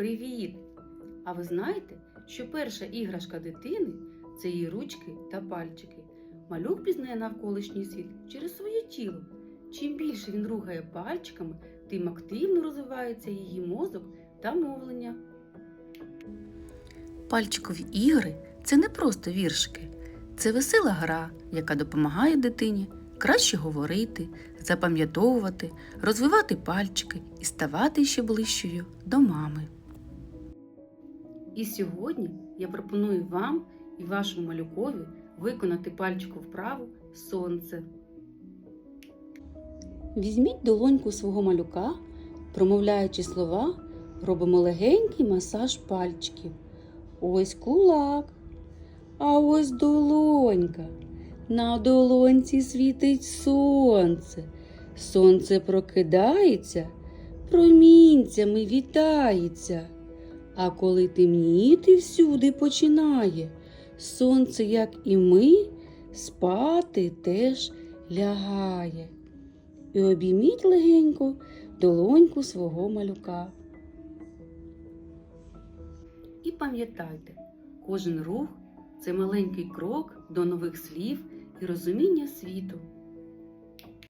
Привіт! А ви знаєте, що перша іграшка дитини це її ручки та пальчики. Малюк пізнає навколишній світ через своє тіло. Чим більше він рухає пальчиками, тим активно розвивається її мозок та мовлення. Пальчикові ігри це не просто віршики, це весела гра, яка допомагає дитині краще говорити, запам'ятовувати, розвивати пальчики і ставати ще ближчою до мами. І сьогодні я пропоную вам і вашому малюкові виконати пальчику вправу сонце. Візьміть долоньку свого малюка, промовляючи слова, робимо легенький масаж пальчиків. Ось кулак, а ось долонька. На долоньці світить сонце. Сонце прокидається, промінцями вітається. А коли темніти всюди починає, сонце, як і ми, спати теж лягає. І обійміть легенько долоньку свого малюка. І пам'ятайте, кожен рух це маленький крок до нових слів і розуміння світу.